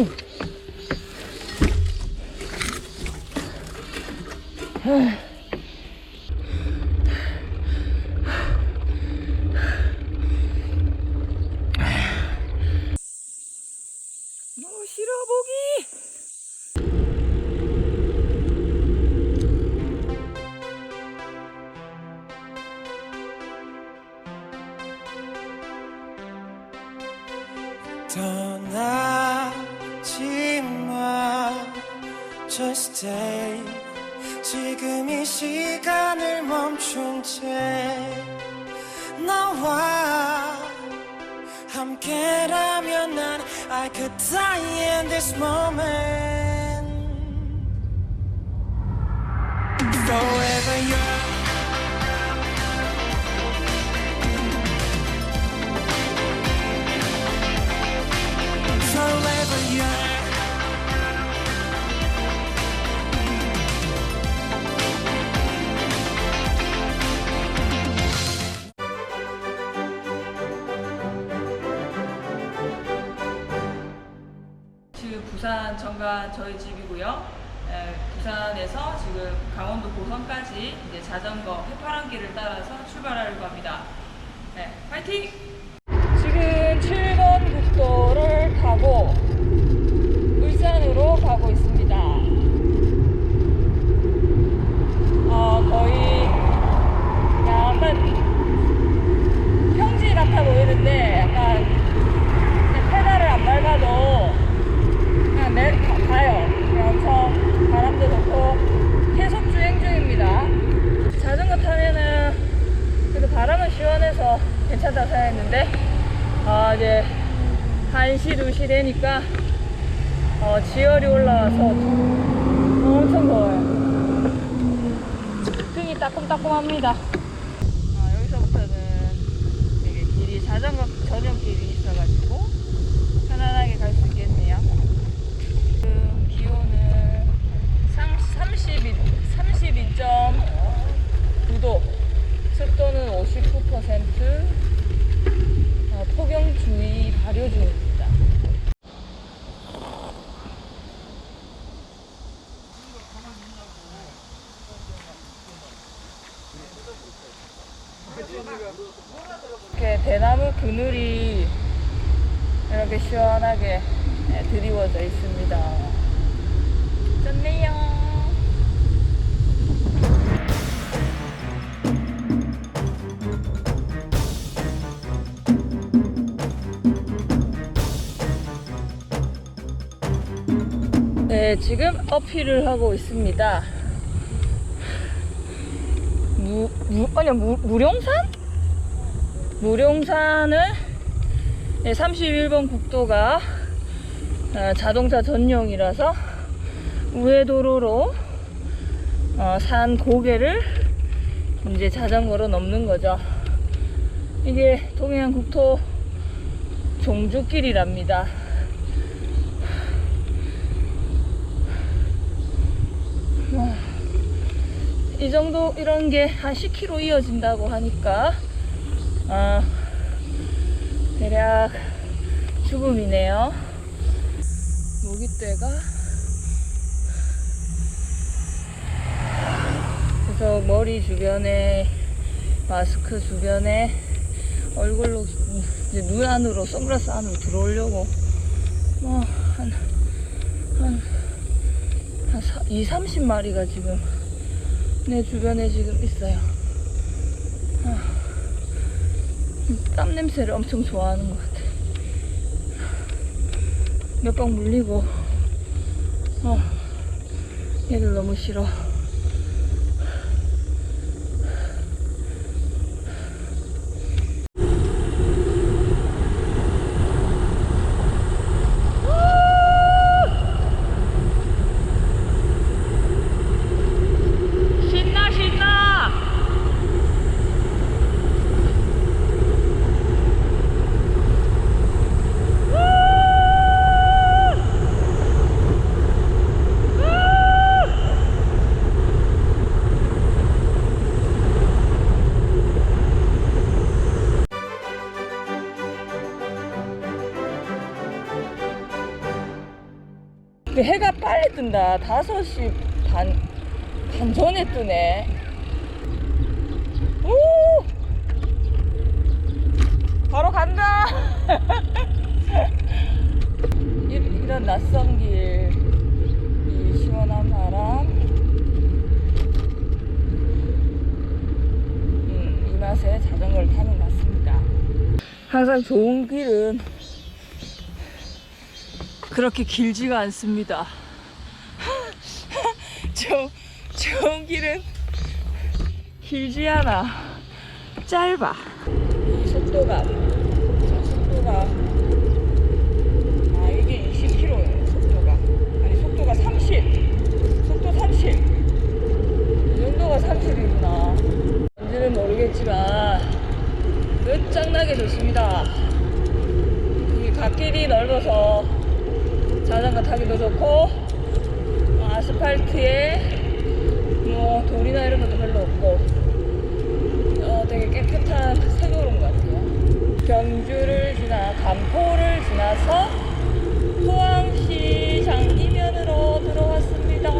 너 멈춘 채 너와 함께라면 난 I could die in this moment Forever young 부산 정관 저희 집이고요. 에, 부산에서 지금 강원도 고성까지 이제 자전거 해파랑길을 따라서 출발하려고 합니다. 네, 파이팅! 지금 7번 국도를 타고 울산으로 가고 있습니다. 어, 거의 약간 평지 같아 보이는데 약간 그냥 페달을 안 밟아도 그냥 내, 가, 가요. 그냥 엄청 바람도 좋고 계속 주행 중입니다. 자전거 타면은 그래도 바람은 시원해서 괜찮다 생각했는데 아 이제 1시 2시 되니까 어, 지열이 올라와서 엄청 더워요. 등이 따끔따끔합니다. 아, 여기서부터는 되게 길이 자전거 전용 길이 있어가지고 편안하게 갈 수 있겠네요. 지금 기온은 32, 32.9도, 습도는 59%, 어, 폭염주의 발효 중입니다. 이렇게 대나무 그늘이 이렇게 시원하게 네, 드리워져 있습니다. 좋네요. 네, 지금 어필을 하고 있습니다. 무, 무, 아니야, 무, 무룡산? 무룡산을 네, 31번 국도가 어, 자동차 전용이라서 우회도로로 어, 산 고개를 이제 자전거로 넘는 거죠. 이게 동해안 국토 종주길이랍니다. 와, 이 정도 이런 게 한 10km 이어진다고 하니까 어, 대략 죽음이네요. 모기떼가 그래서 머리 주변에 마스크 주변에 얼굴로 이제 눈 안으로 선글라스 안으로 들어오려고 뭐 한한 한, 한 2, 30마리가 지금 내 주변에 지금 있어요. 아. 땀 냄새를 엄청 좋아하는 것 같아. 몇 방 물리고, 어, 얘들 너무 싫어. 뜬다. 5시 반, 반 전에 뜨네. 오! 바로 간다! 이- 이런 낯선 길, 이 시원한 바람, 음, 이 맛에 자전거를 타는 것 같습니다. 항상 좋은 길은 그렇게 길지가 않습니다. 저, 좋은 길은 길지 않아. 짧아. 이 속도가, 자, 속도가, 아, 이게 20km예요, 속도가. 아니, 속도가 30. 속도 30. 이 정도가 30이구나. 뭔지는 모르겠지만, 끝장나게 좋습니다. 이 갓길이 넓어서 자전거 타기도 좋고 어, 아스팔트에 뭐 돌이나 이런 것도 별로 없고 어, 되게 깨끗한 새도로운 것 같아요. 경주를 지나 간포를 지나서 포항시 장기면으로 들어왔습니다.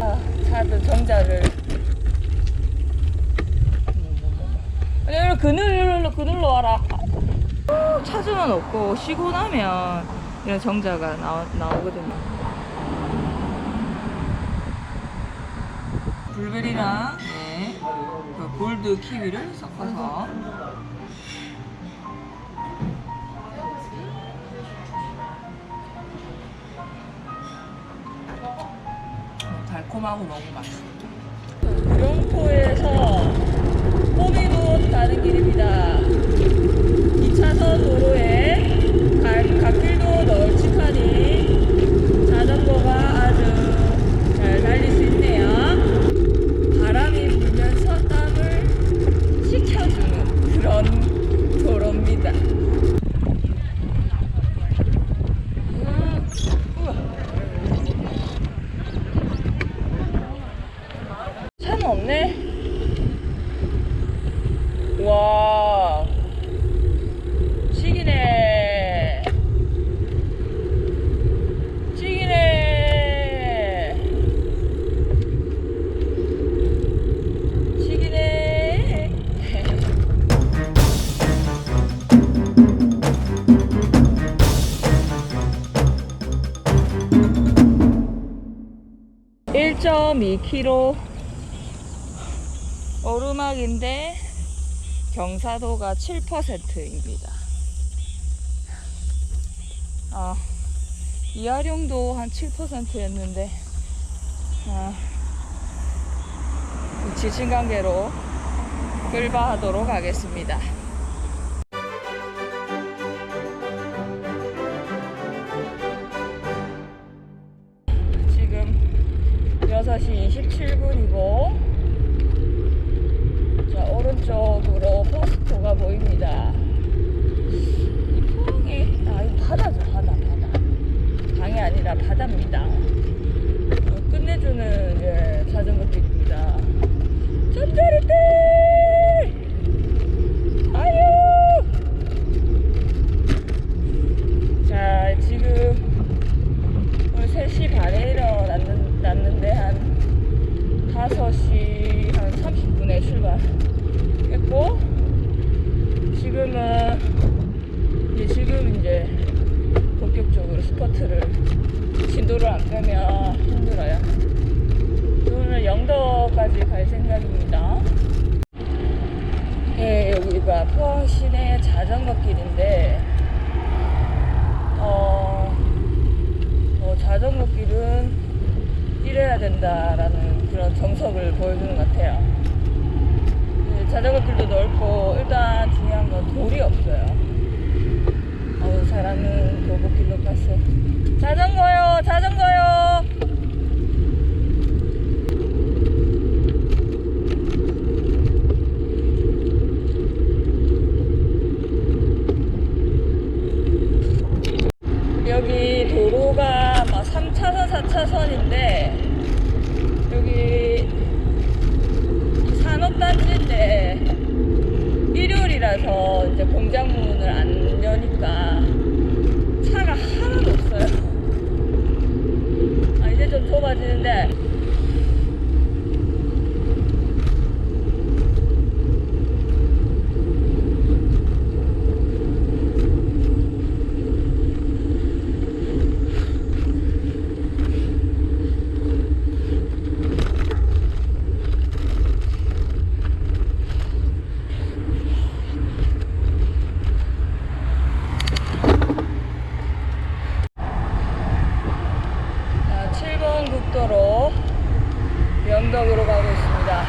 아, 차도 정자를 여기 그늘로 그늘로 와라. 어, 찾으면 없고 쉬고 나면 이런 정자가 나오, 나오거든요. 블루베리랑 네, 그 골드 키위를 섞어서 달콤하고 너무 맛있어요. 구룡포에서 호미곶 가는 길입니다. 2차선 도로에 (1.2km) 오르막인데 경사도가 7%입니다. 아, 이하룡도 한 7%였는데, 아, 지친 관계로 끌바하도록 하겠습니다. 6시 27분이고, 자, 오른쪽으로 포스토가 보입니다. 이 포항이, 아, 이 바다죠, 바다, 바다. 강이 아니라 바다입니다. 어, 끝내주는, 예, 자전거 길입니다. 잠자리들! 아유! 자, 지금, 오늘 3시 반에 일어났는데, 한 5시 한 30분에 출발했고 지금은 이제 지금 이제 본격적으로 스퍼트를 진도를 안 빼면 힘들어요. 오늘 영도까지 갈 생각입니다. 예, 여기가 포항 시내 자전거 길인데 어, 뭐 자전거 길은 이래야 그런 정석을 보여주는 것 같아요. 그 자전거 길도 넓고 일단 중요한 건 돌이 없어요. 어우 사람은 도보길로 갔어. 자전거요, 자전거요. 여기 도로가 막 3차선, 4차선인데 여기 산업단지인데 일요일이라서 이제 공장 문을 안 여니까 차가 하나도 없어요. 좁아지는데 자, 7번 국도로 영덕으로 가고 있습니다.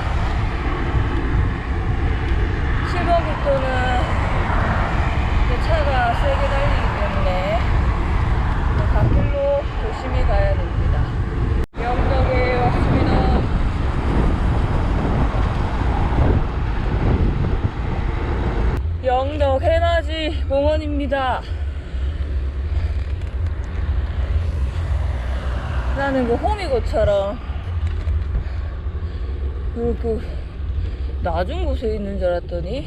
7번 국도는 이제 차가 세게 달리기 때문에 갓길로 조심히 가야 됩니다. 영덕에 왔습니다. 영덕 해맞이 공원입니다. 나는 그 호미곶처럼 그, 그 낮은 곳에 있는 줄 알았더니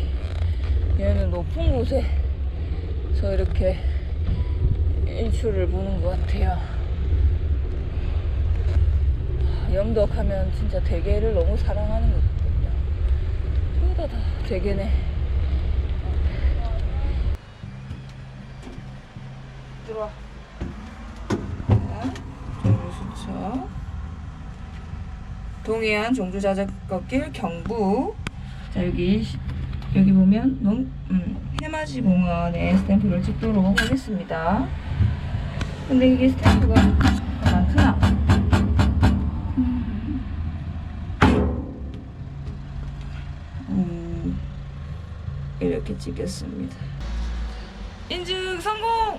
얘는 높은 곳에 서 이렇게 일출을 보는 것 같아요. 아, 영덕하면 진짜 대게를 너무 사랑하는 것 같거든요. 저기다 다 대게네. 동해안 종주자전거길 경부 자 여기 시- 여기 보면 농, 음, 해맞이 공원에 스탬프를 찍도록 하겠습니다 근데 이게 스탬프가 많구나 음. 음, 이렇게 찍겠습니다 인증 성공!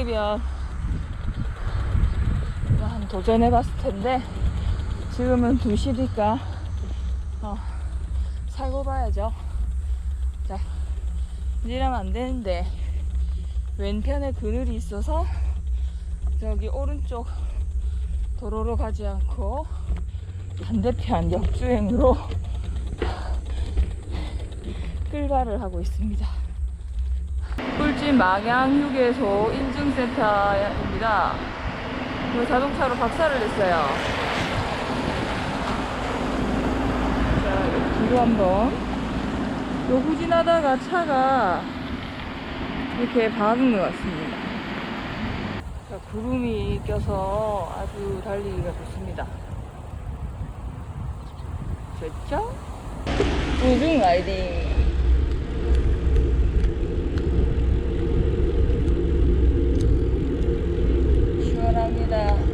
아 새벽이면 한 도전해봤을 텐데 지금은 2시니까 어, 살고 봐야죠 자 이러면 안 되는데 왼편에 그늘이 있어서 저기 오른쪽 도로로 가지 않고 반대편 역주행으로 끌발을 하고 있습니다. 꿀집 망양 휴게소 인증센터입니다. 그 자동차로 박살을 냈어요. 자, 뒤로 한번. 요 후진하다가 차가 이렇게 박은 것 같습니다. 자, 구름이 껴서 아주 달리기가 좋습니다. 됐죠? 우중 라이딩. 시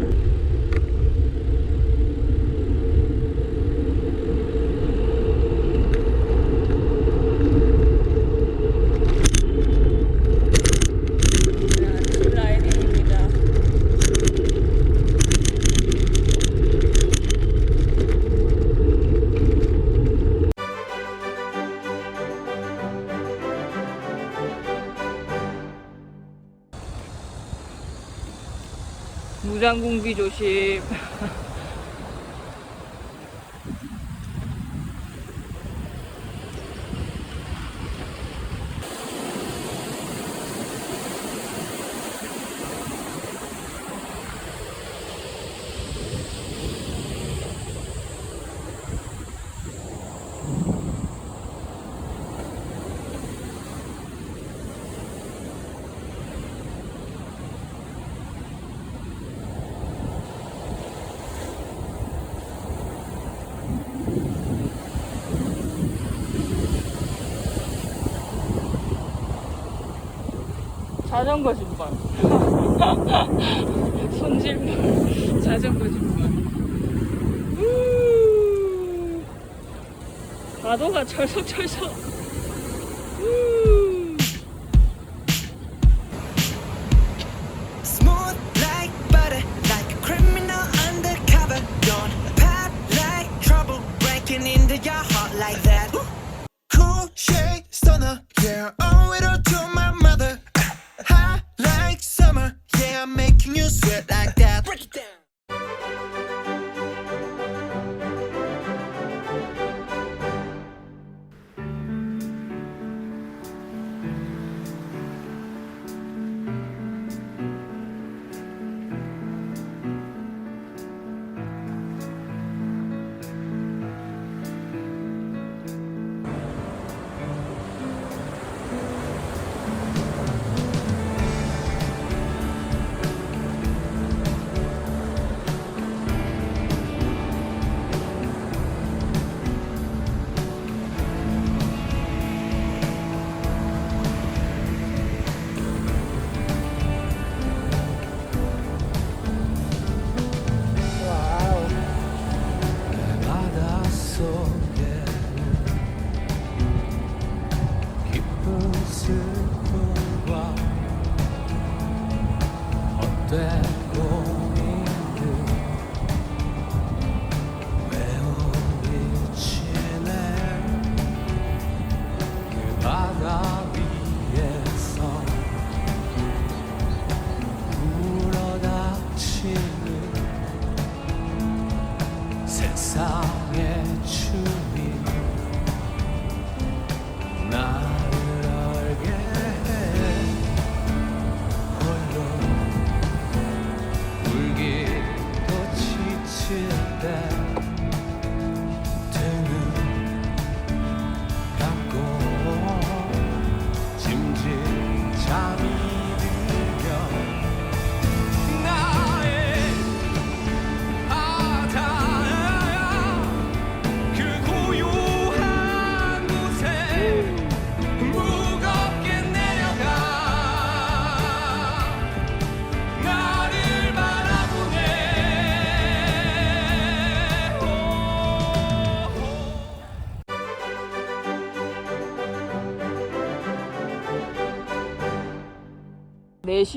무장공비 조심. 자전거 신발. 손질발. 자전거 신발. 우. 파도가 철썩철썩.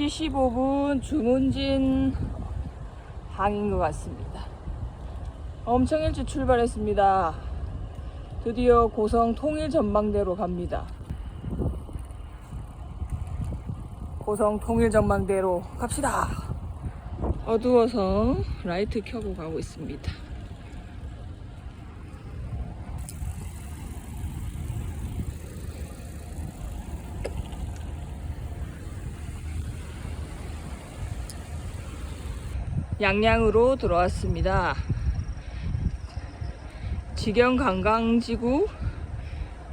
15분 주문진 항인 것 같습니다. 엄청 일찍 출발했습니다. 드디어 고성 통일 전망대로 갑니다. 고성 통일 전망대로 갑시다. 어두워서 라이트 켜고 가고 있습니다. 양양으로 들어왔습니다. 지경 관광지구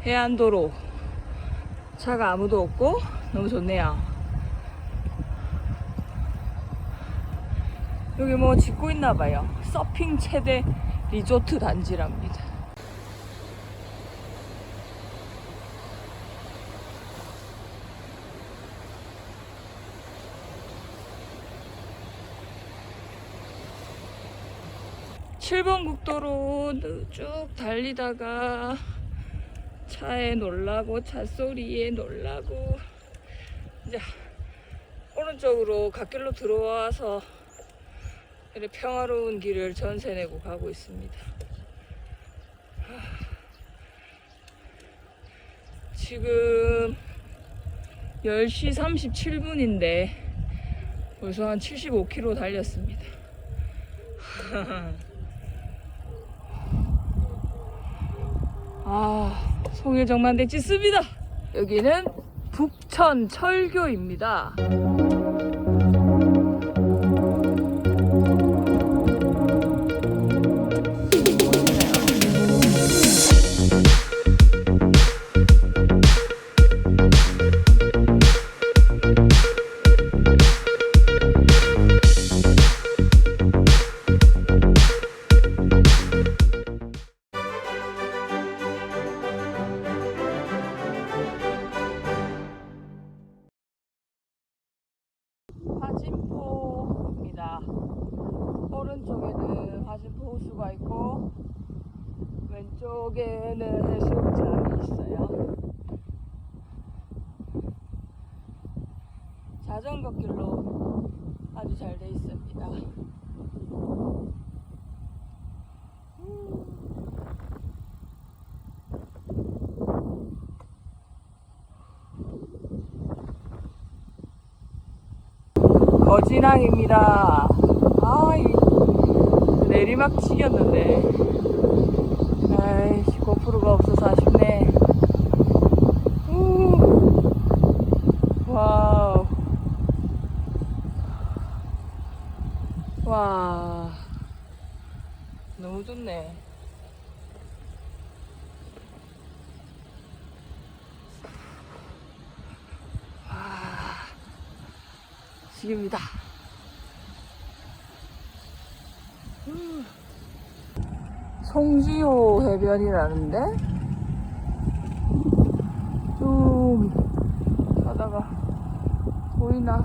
해안도로 차가 아무도 없고 너무 좋네요. 여기 뭐 짓고 있나 봐요. 서핑 최대 리조트 단지랍니다. 칠번 국도로 쭉 달리다가 차에 놀라고 차 소리에 놀라고 이제 오른쪽으로 갓길로 들어와서 이렇게 평화로운 길을 전세 내고 가고 있습니다. 하, 지금 10시 37분인데 벌써 한 75km 달렸습니다. 아, 송일정만대 찢습니다. 여기는 북천 철교입니다. 저쪽에는 해수욕장이 있어요. 자전거 길로 아주 잘 돼 있습니다. 거진항입니다. 아, 이 내리막 치겠는데. 고프로가 없어서 아쉽네. 우. 와우. 와. 너무 좋네. 와. 지금이다. 송지호 해변이라는데? 좀 가다가 보이나